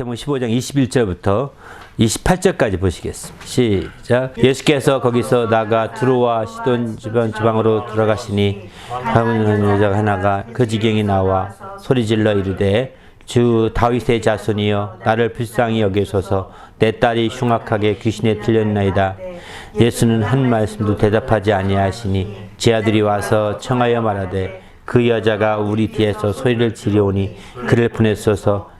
마태복음 15장 21절부터 28절까지 보시겠습니다. 시작. 예수께서 거기서 나가 두로와 시돈 주변 지방으로 들어가시니 가문은 여자 하나가 그 지경이 나와 소리질러 이르되 주 다윗의 자손이여 나를 불쌍히 여기소서 내 딸이 흉악하게 귀신에 들렸나이다. 예수는 한 말씀도 대답하지 아니하시니 제 아들이 와서 청하여 말하되 그 여자가 우리 뒤에서 소리를 지르오니 그를 보냈소서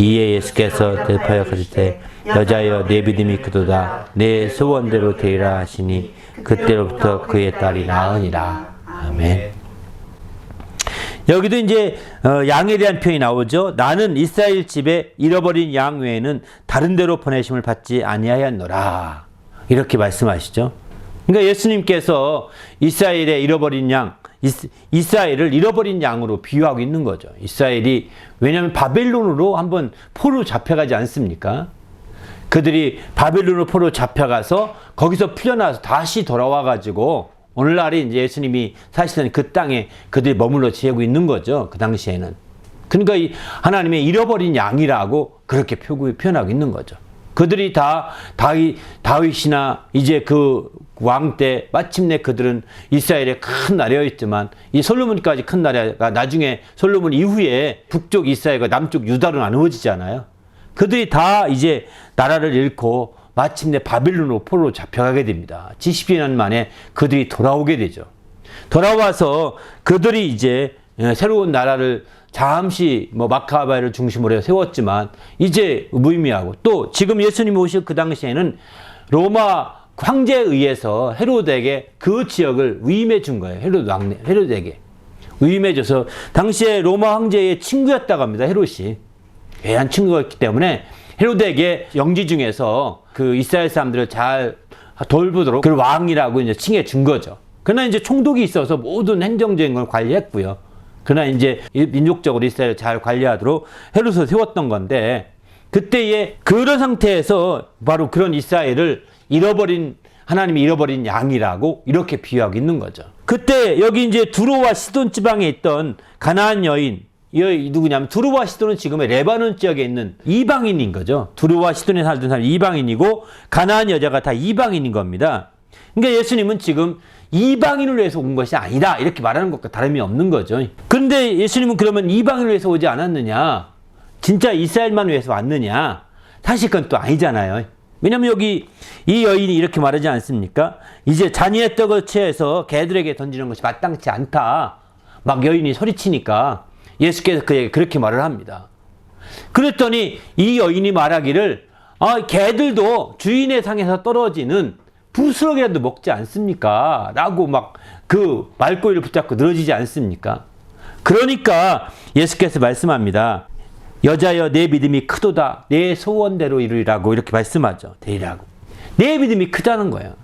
이에 예수께서 대파여 가지되 여자여 내 믿음이 크도다 내 소원대로 되리라 하시니 그때로부터 그의 딸이 나으니라 아멘. 여기도 이제 어, 양에 대한 표현이 나오죠. 나는 이스라엘 집에 잃어버린 양 외에는 다른 데로 보내심을 받지 아니하였노라. 이렇게 말씀하시죠. 그러니까 예수님께서 이스라엘의 잃어버린 양, 이스, 이스라엘을 잃어버린 양으로 비유하고 있는 거죠. 이스라엘이 왜냐하면 바벨론으로 한번 포로 잡혀가지 않습니까? 그들이 바벨론으로 포로 잡혀가서 거기서 풀려나서 다시 돌아와 가지고 오늘날이 이제 예수님이 사실은 그 땅에 그들이 머물러 지내고 있는 거죠. 그 당시에는. 그러니까 이 하나님의 잃어버린 양이라고 그렇게 표현하고 있는 거죠. 그들이 다 다윗, 다윗이나 이제 그 왕 때 마침내 그들은 이스라엘의 큰 나라였지만 이 솔로몬까지 큰 나라가 나중에 솔로몬 이후에 북쪽 이스라엘과 남쪽 유다로 나누어지잖아요. 그들이 다 이제 나라를 잃고 마침내 바빌론으로 포로로 잡혀가게 됩니다. 70년 만에 그들이 돌아오게 되죠. 돌아와서 그들이 이제 예, 새로운 나라를 잠시 뭐 마카바를 중심으로 해서 세웠지만 이제 무의미하고 또 지금 예수님이 오실 그 당시에는 로마 황제에 의해서 헤로드에게 그 지역을 위임해 준 거예요. 헤로드 왕 헤로드에게 위임해 줘서 당시에 로마 황제의 친구였다고 합니다. 헤롯이. 애한 친구였기 때문에 헤로드에게 영지 중에서 그 이스라엘 사람들을 잘 돌보도록 그 왕이라고 이제 칭해 준 거죠. 그러나 이제 총독이 있어서 모든 행정적인 걸 관리했고요. 그러나 이제 민족적으로 이스라엘을 잘 관리하도록 헤롯을 세웠던 건데 그때의 그런 상태에서 바로 그런 이스라엘을 잃어버린 하나님이 잃어버린 양이라고 이렇게 비유하고 있는 거죠. 그때 여기 이제 두로와 시돈 지방에 있던 가나안 여인 이 누구냐면 두루와 시돈은 지금의 레바논 지역에 있는 이방인인 거죠. 두루와 시돈에 살던 사람 이방인이고 가나안 여자가 다 이방인인 겁니다. 그러니까 예수님은 지금 이방인을 위해서 온 것이 아니다 이렇게 말하는 것과 다름이 없는 거죠. 그런데 예수님은 그러면 이방인을 위해서 오지 않았느냐? 진짜 이스라엘만 위해서 왔느냐? 사실 그건 또 아니잖아요. 왜냐면 여기 이 여인이 이렇게 말하지 않습니까? 이제 자녀의 떡을 취해서 개들에게 던지는 것이 마땅치 않다. 막 여인이 소리치니까 예수께서 그에게 그렇게 말을 합니다. 그랬더니 이 여인이 말하기를 아, 개들도 주인의 상에서 떨어지는 부스러기라도 먹지 않습니까? 라고 막 그 말꼬리를 붙잡고 늘어지지 않습니까? 그러니까 예수께서 말씀합니다. 여자여 내 믿음이 크도다. 내 소원대로 이루리라고 이렇게 말씀하죠. 되리라고. 내 믿음이 크다는 거예요.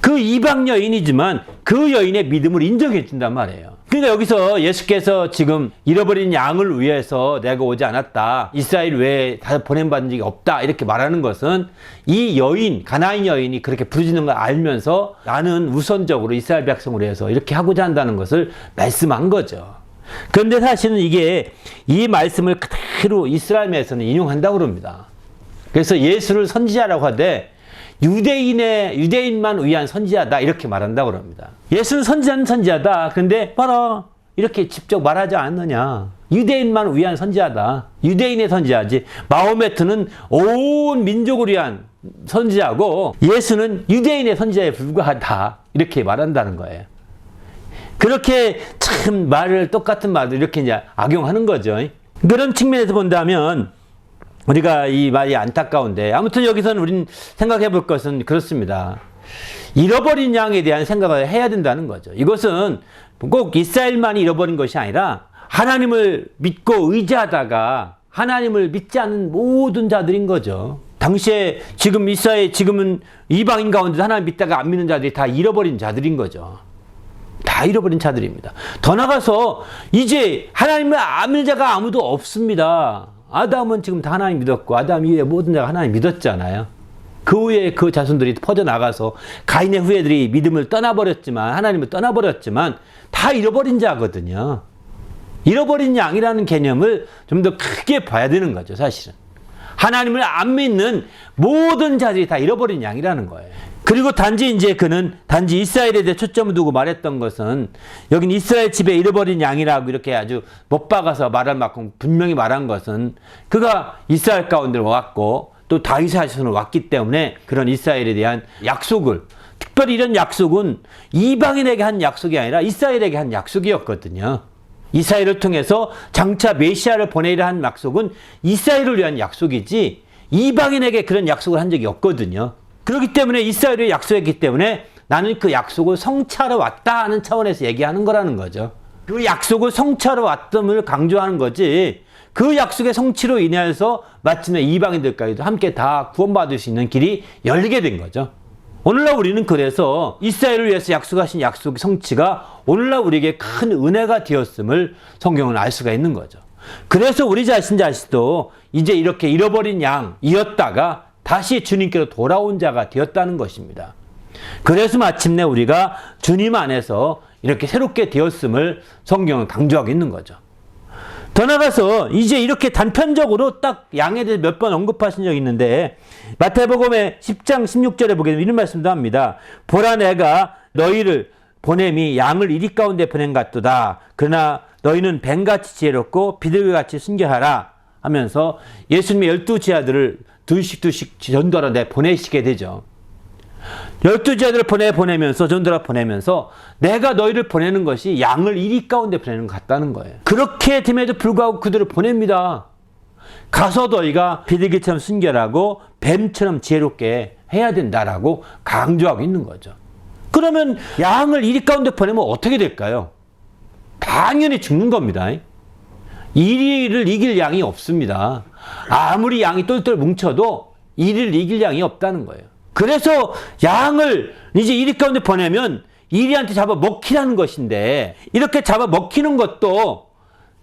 그 이방 여인이지만 그 여인의 믿음을 인정해 준단 말이에요. 그러니까 여기서 예수께서 지금 잃어버린 양을 위해서 내가 오지 않았다. 이스라엘 외에 다 보냄받은 적이 없다. 이렇게 말하는 것은 이 여인, 가나안 여인이 그렇게 부르짖는 걸 알면서 나는 우선적으로 이스라엘 백성을 위해서 이렇게 하고자 한다는 것을 말씀한 거죠. 그런데 사실은 이게 이 말씀을 그대로 이스라엘에서는 인용한다고 그럽니다. 그래서 예수를 선지자라고 하되 유대인의 유대인만 위한 선지자다 이렇게 말한다고 그럽니다. 예수는 선지자는 선지자다. 근데 봐라 이렇게 직접 말하지 않느냐. 유대인만 위한 선지자다. 유대인의 선지자지. 마호메트는 온 민족을 위한 선지자고 예수는 유대인의 선지자에 불과하다. 이렇게 말한다는 거예요. 그렇게 참 말을 똑같은 말을 이렇게 이제 악용하는 거죠. 그런 측면에서 본다면 우리가 이 말이 안타까운데 아무튼 여기서는 우린 생각해 볼 것은 그렇습니다. 잃어버린 양에 대한 생각을 해야 된다는 거죠. 이것은 꼭 이스라엘만이 잃어버린 것이 아니라 하나님을 믿고 의지하다가 하나님을 믿지 않는 모든 자들인 거죠. 당시에 지금 이스라엘 지금은 이방인 가운데 하나님 믿다가 안 믿는 자들이 다 잃어버린 자들인 거죠. 다 잃어버린 자들입니다. 더 나가서 이제 하나님을 안 믿는 자가 아무도 없습니다. 아담은 지금 다 하나님 믿었고 아담 이후에 모든 자가 하나님 믿었잖아요. 그 후에 그 자손들이 퍼져나가서 가인의 후예들이 믿음을 떠나버렸지만 하나님을 떠나버렸지만 다 잃어버린 자거든요. 잃어버린 양이라는 개념을 좀 더 크게 봐야 되는 거죠, 사실은. 하나님을 안 믿는 모든 자들이 다 잃어버린 양이라는 거예요. 그리고 단지 이제 그는 단지 이스라엘에 대해 초점을 두고 말했던 것은 여긴 이스라엘 집에 잃어버린 양이라고 이렇게 아주 못 박아서 말할 만큼 분명히 말한 것은 그가 이스라엘 가운데 왔고 또 다윗의 자손으로 왔기 때문에 그런 이스라엘에 대한 약속을 특별히 이런 약속은 이방인에게 한 약속이 아니라 이스라엘에게 한 약속이었거든요. 이스라엘을 통해서 장차 메시아를 보내리라 한 약속은 이스라엘을 위한 약속이지 이방인에게 그런 약속을 한 적이 없거든요. 그렇기 때문에 이스라엘을 약속했기 때문에 나는 그 약속을 성취하러 왔다 하는 차원에서 얘기하는 거라는 거죠. 그 약속을 성취하러 왔음을 강조하는 거지. 그 약속의 성취로 인해서 마침내 이방인들까지도 함께 다 구원받을 수 있는 길이 열리게 된 거죠. 오늘날 우리는 그래서 이스라엘을 위해서 약속하신 약속의 성취가 오늘날 우리에게 큰 은혜가 되었음을 성경은 알 수가 있는 거죠. 그래서 우리 자신 자신도 이제 이렇게 잃어버린 양이었다가 다시 주님께로 돌아온 자가 되었다는 것입니다. 그래서 마침내 우리가 주님 안에서 이렇게 새롭게 되었음을 성경은 강조하고 있는 거죠. 더 나가서 이제 이렇게 단편적으로 딱 양에 대해 몇 번 언급하신 적이 있는데 마태복음의 10장 16절에 보게 되면 이런 말씀도 합니다. 보라 내가 너희를 보냄이 양을 이리 가운데 보낸 같도다. 그러나 너희는 뱀같이 지혜롭고 비둘기같이 순결하라 하면서 예수님의 열두 지하들을 둘씩 둘씩 전도하러 내 보내시게 되죠. 열두 제자들을 보내 보내면서 전도라 보내면서 내가 너희를 보내는 것이 양을 이리 가운데 보내는 것 같다는 거예요. 그렇게 됨에도 불구하고 그들을 보냅니다. 가서 너희가 비둘기처럼 순결하고 뱀처럼 지혜롭게 해야 된다라고 강조하고 있는 거죠. 그러면 양을 이리 가운데 보내면 어떻게 될까요? 당연히 죽는 겁니다. 이리를 이길 양이 없습니다. 아무리 양이 똘똘 뭉쳐도 이리를 이길 양이 없다는 거예요. 그래서 양을 이제 이리 가운데 보내면 이리한테 잡아 먹히라는 것인데 이렇게 잡아 먹히는 것도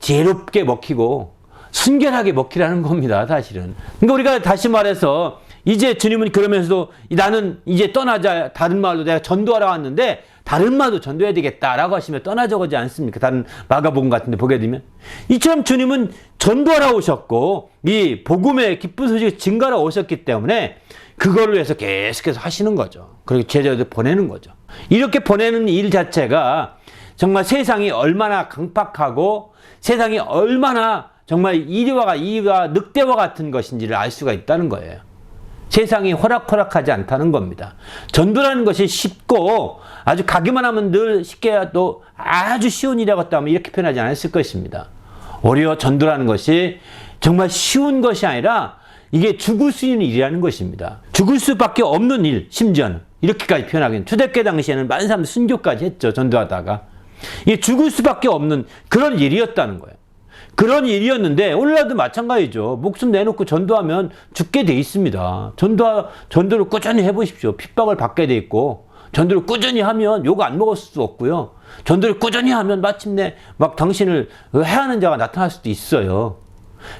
지혜롭게 먹히고 순결하게 먹히라는 겁니다, 사실은. 그러니까 우리가 다시 말해서 이제 주님은 그러면서도 나는 이제 떠나자 다른 마을로 내가 전도하러 왔는데 다른 마을도 전도해야 되겠다라고 하시면 떠나자고 하지 않습니까? 다른 마가복음 같은 데 보게 되면 이처럼 주님은 전도하러 오셨고 이 복음의 기쁜 소식을 증가하러 오셨기 때문에 그걸 위해서 계속해서 하시는 거죠. 그리고 제자들 보내는 거죠. 이렇게 보내는 일 자체가 정말 세상이 얼마나 강팍하고 세상이 얼마나 정말 이리와 이와 늑대와 같은 것인지를 알 수가 있다는 거예요. 세상이 호락호락하지 않다는 겁니다. 전도라는 것이 쉽고 아주 가기만 하면 늘 쉽게 또 아주 쉬운 일이라고 하면 이렇게 표현하지 않았을 것입니다. 오히려 전도라는 것이 정말 쉬운 것이 아니라 이게 죽을 수 있는 일이라는 것입니다. 죽을 수밖에 없는 일, 심지어는 이렇게까지 표현하기는 초대교 당시에는 많은 사람들 순교까지 했죠. 전도하다가 이게 죽을 수밖에 없는 그런 일이었다는 거예요. 그런 일이었는데 오늘날도 마찬가지죠. 목숨 내놓고 전도하면 죽게 돼 있습니다. 전도 전도를 꾸준히 해보십시오. 핍박을 받게 돼 있고 전도를 꾸준히 하면 욕 안 먹을 수 없고요. 전도를 꾸준히 하면 마침내 막 당신을 해하는 자가 나타날 수도 있어요.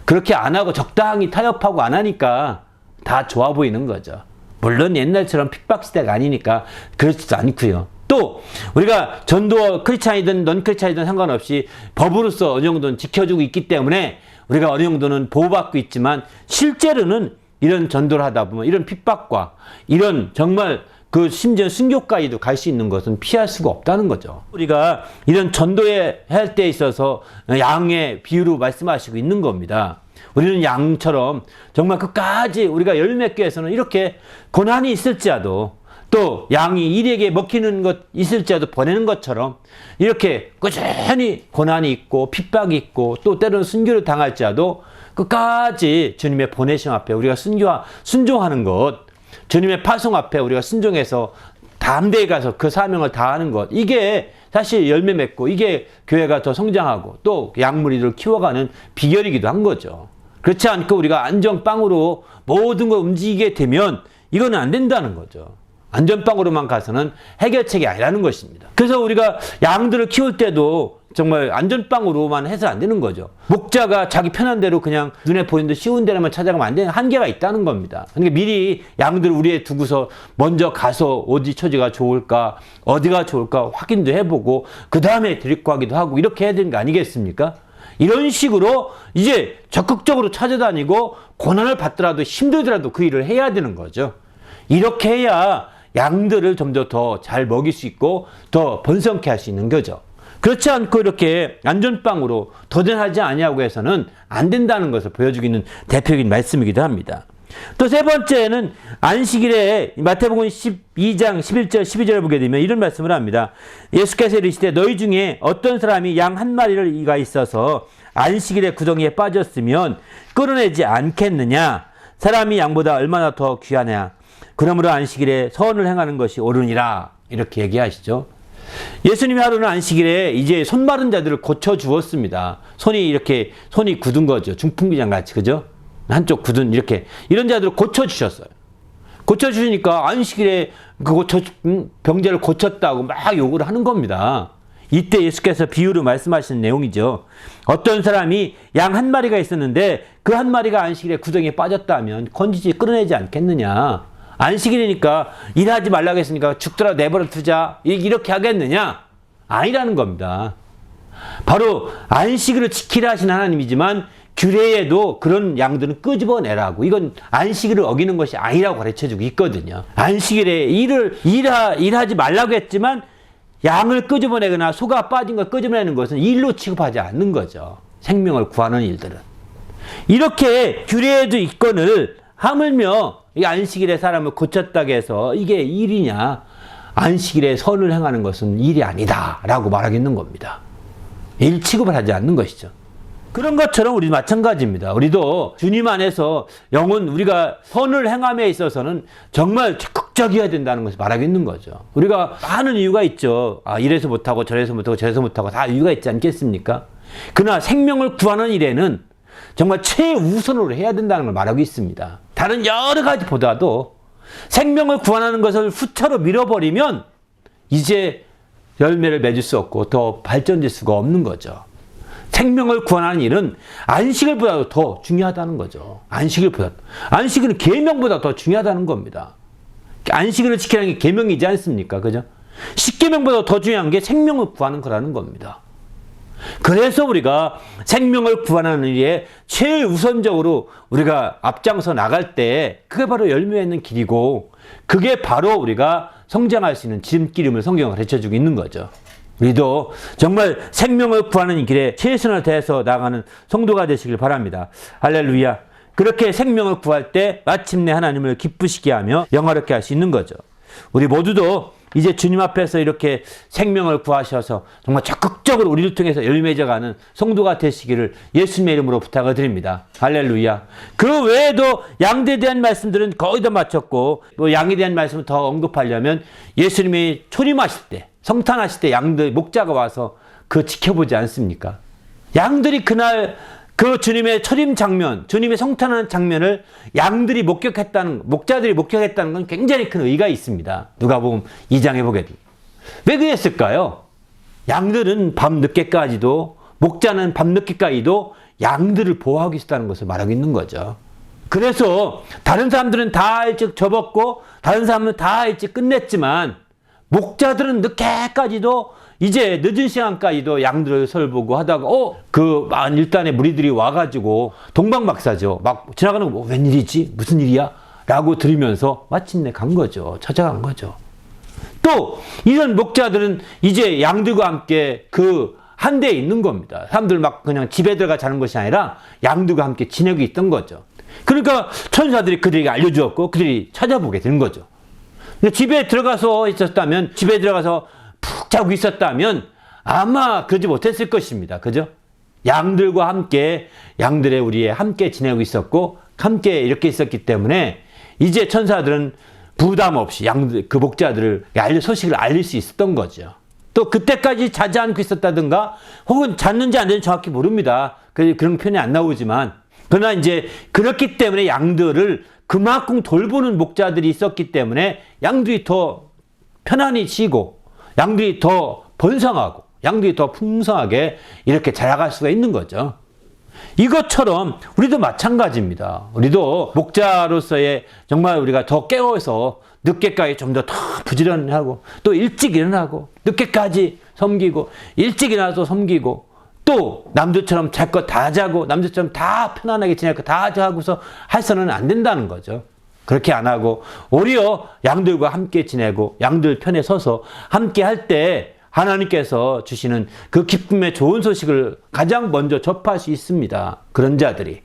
그렇게 안 하고 적당히 타협하고 안 하니까 다 좋아 보이는 거죠. 물론 옛날처럼 핍박 시대가 아니니까 그렇지도 않고요. 또 우리가 전도 크리스찬이든 넌 크리스찬이든 상관없이 법으로서 어느 정도는 지켜주고 있기 때문에 우리가 어느 정도는 보호받고 있지만 실제로는 이런 전도를 하다 보면 이런 핍박과 이런 정말 그 심지어 순교까지도 갈 수 있는 것은 피할 수가 없다는 거죠. 우리가 이런 전도에 할 때 있어서 양의 비유로 말씀하시고 있는 겁니다. 우리는 양처럼 정말 끝까지 우리가 열몇 교에서는 이렇게 고난이 있을지라도 또 양이 일에게 먹히는 것 있을지라도 보내는 것처럼 이렇게 꾸준히 고난이 있고 핍박이 있고 또 때로는 순교를 당할지라도 끝까지 주님의 보내심 앞에 우리가 순교하, 순종하는 것 주님의 파송 앞에 우리가 순종해서 담대히 가서 그 사명을 다하는 것 이게 사실 열매 맺고 이게 교회가 더 성장하고 또 양무리를 키워가는 비결이기도 한 거죠. 그렇지 않고 우리가 안전빵으로 모든 걸 움직이게 되면 이거는 안 된다는 거죠. 안전빵으로만 가서는 해결책이 아니라는 것입니다. 그래서 우리가 양들을 키울 때도 정말 안전빵으로만 해서 안 되는 거죠. 목자가 자기 편한 대로 그냥 눈에 보이는 데 쉬운 데로만 찾아가면 안 되는 한계가 있다는 겁니다. 그러니까 미리 양들을 우리에 두고서 먼저 가서 어디 처지가 좋을까, 어디가 좋을까 확인도 해보고 그 다음에 가기도 하고 이렇게 해야 되는 거 아니겠습니까? 이런 식으로 이제 적극적으로 찾아다니고 고난을 받더라도 힘들더라도 그 일을 해야 되는 거죠. 이렇게 해야 양들을 좀 더 더 잘 먹일 수 있고 더 번성케 할 수 있는 거죠. 그렇지 않고 이렇게 안전빵으로 도전하지 아니하고 해서는 안 된다는 것을 보여주기는 대표적인 말씀이기도 합니다. 또 세 번째는 안식일에 마태복음 12장 11절 12절을 보게 되면 이런 말씀을 합니다. 예수께서 이르시되 너희 중에 어떤 사람이 양 한 마리를 이가 있어서 안식일에 구덩이에 빠졌으면 끌어내지 않겠느냐 사람이 양보다 얼마나 더 귀하냐 그러므로 안식일에 선을 행하는 것이 옳으니라 이렇게 얘기하시죠. 예수님이 하루는 안식일에 이제 손 마른 자들을 고쳐 주었습니다. 손이 이렇게 손이 굳은 거죠. 중풍기장 같이 그죠? 한쪽 굳은 이렇게 이런 자들을 고쳐 주셨어요. 고쳐 주시니까 안식일에 그 고쳐 음, 병자를 고쳤다고 막 욕을 하는 겁니다. 이때 예수께서 비유로 말씀하시는 내용이죠. 어떤 사람이 양 한 마리가 있었는데 그 한 마리가 안식일에 구덩이에 빠졌다면 건지지 끌어내지 않겠느냐. 안식일이니까 일하지 말라고 했으니까 죽더라 내버려 두자 이렇게 하겠느냐 아니라는 겁니다. 바로 안식일을 지키라 하신 하나님이지만 규례에도 그런 양들은 끄집어내라고 이건 안식일을 어기는 것이 아니라고 가르쳐주고 있거든요. 안식일에 일을 일하, 일하지 말라고 했지만 양을 끄집어내거나 소가 빠진 걸 끄집어내는 것은 일로 취급하지 않는 거죠. 생명을 구하는 일들은. 이렇게 규례에도 있건을 하물며 이 안식일에 사람을 고쳤다고 해서 이게 일이냐? 안식일에 선을 행하는 것은 일이 아니다. 라고 말하겠는 겁니다. 일 취급을 하지 않는 것이죠. 그런 것처럼 우리 마찬가지입니다. 우리도 주님 안에서 영은 우리가 선을 행함에 있어서는 정말 적극적이어야 된다는 것을 말하겠는 거죠. 우리가 많은 이유가 있죠. 아, 이래서 못하고 저래서 못하고 저래서 못하고 다 이유가 있지 않겠습니까? 그러나 생명을 구하는 일에는 정말 최우선으로 해야 된다는 걸 말하고 있습니다. 다른 여러 가지보다도 생명을 구원하는 것을 후처로 밀어버리면 이제 열매를 맺을 수 없고 더 발전될 수가 없는 거죠. 생명을 구원하는 일은 안식일보다도 더 중요하다는 거죠. 안식일보다 안식일은 계명보다 더 중요하다는 겁니다. 안식일을 지키는 게 계명이지 않습니까? 그죠? 십계명보다 더 중요한 게 생명을 구하는 거라는 겁니다. 그래서 우리가 생명을 구하는 일에 최우선적으로 우리가 앞장서 나갈 때 그게 바로 열매 있는 길이고 그게 바로 우리가 성장할 수 있는 지름길임을 성경을 가르쳐 주고 있는 거죠. 우리도 정말 생명을 구하는 길에 최선을 다해서 나가는 성도가 되시길 바랍니다. 할렐루야. 그렇게 생명을 구할 때 마침내 하나님을 기쁘시게 하며 영화롭게 할 수 있는 거죠. 우리 모두도 이제 주님 앞에서 이렇게 생명을 구하셔서 정말 적극적으로 우리를 통해서 열매져가는 성도가 되시기를 예수님의 이름으로 부탁을 드립니다. 할렐루야. 그 외에도 양대에 대한 말씀들은 거의 다 마쳤고 또 양에 대한 말씀을 더 언급하려면 예수님이 초림하실 때 성탄하실 때 양들 목자가 와서 그 지켜보지 않습니까? 양들이 그날 그 주님의 철임 장면, 주님의 성탄하는 장면을 양들이 목격했다는, 목자들이 목격했다는 건 굉장히 큰 의의가 있습니다. 누가 보면 2장에 보게 됩니다. 왜 그랬을까요? 양들은 밤 늦게까지도, 목자는 밤 늦게까지도 양들을 보호하고 있었다는 것을 말하고 있는 거죠. 그래서 다른 사람들은 다 일찍 접었고, 다른 사람은 다 일찍 끝냈지만, 목자들은 늦게까지도 이제 늦은 시간까지도 양들을 설보고 하다가 어그 일단의 무리들이 와가지고 동방박사죠. 막 지나가는 거 뭐, 웬일이지 무슨 일이야? 라고 들으면서 마침내 간 거죠. 찾아간 거죠. 또 이런 목자들은 이제 양들과 함께 그 한대에 있는 겁니다. 사람들 막 그냥 집에 들어가 자는 것이 아니라 양들과 함께 지내고 있던 거죠. 그러니까 천사들이 그들에게 알려주었고 그들이 찾아보게 되는 거죠. 그러니까 집에 들어가서 있었다면 집에 들어가서 푹 자고 있었다면 아마 그러지 못했을 것입니다. 그죠? 양들과 함께 양들의 우리에 함께 지내고 있었고 함께 이렇게 있었기 때문에 이제 천사들은 부담 없이 양들 그 목자들을 알려 소식을 알릴 수 있었던 거죠. 또 그때까지 자지 않고 있었다든가 혹은 잤는지 안 됐는지 정확히 모릅니다. 그런 표현이 안 나오지만 그러나 이제 그렇기 때문에 양들을 그만큼 돌보는 목자들이 있었기 때문에 양들이 더 편안히 쉬고 양들이 더 번성하고 양들이 더 풍성하게 이렇게 자라갈 수가 있는 거죠. 이것처럼 우리도 마찬가지입니다. 우리도 목자로서의 정말 우리가 더 깨워서 늦게까지 좀 더 더 부지런하고 또 일찍 일어나고 늦게까지 섬기고 일찍 일어나서 섬기고 또 남들처럼 잘 것 다 자고 남들처럼 다 편안하게 지낼 거 다 하고서 해서는 안 된다는 거죠. 그렇게 안 하고 오히려 양들과 함께 지내고 양들 편에 서서 함께 할 때 하나님께서 주시는 그 기쁨의 좋은 소식을 가장 먼저 접할 수 있습니다. 그런 자들이.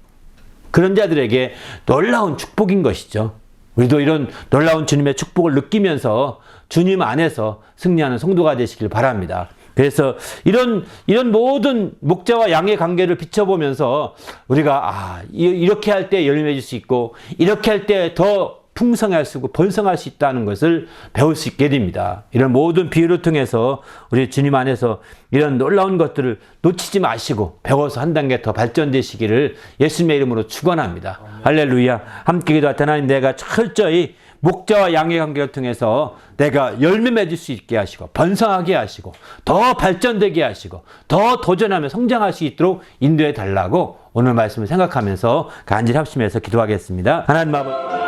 그런 자들에게 놀라운 축복인 것이죠. 우리도 이런 놀라운 주님의 축복을 느끼면서 주님 안에서 승리하는 성도가 되시길 바랍니다. 그래서 이런 이런 모든 목자와 양의 관계를 비춰보면서 우리가 아 이- 이렇게 할 때 열매 맺을 수 있고 이렇게 할 때 더 풍성할 수 있고 번성할 수 있다는 것을 배울 수 있게 됩니다. 이런 모든 비유를 통해서 우리 주님 안에서 이런 놀라운 것들을 놓치지 마시고 배워서 한 단계 더 발전되시기를 예수님의 이름으로 축원합니다. 할렐루야. 함께 기도할 때 하나님 내가 철저히 목자와 양의 관계를 통해서 내가 열매 맺을 수 있게 하시고 번성하게 하시고 더 발전되게 하시고 더 도전하며 성장할 수 있도록 인도해 달라고 오늘 말씀을 생각하면서 간절히 합심해서 기도하겠습니다. 하나님 아버지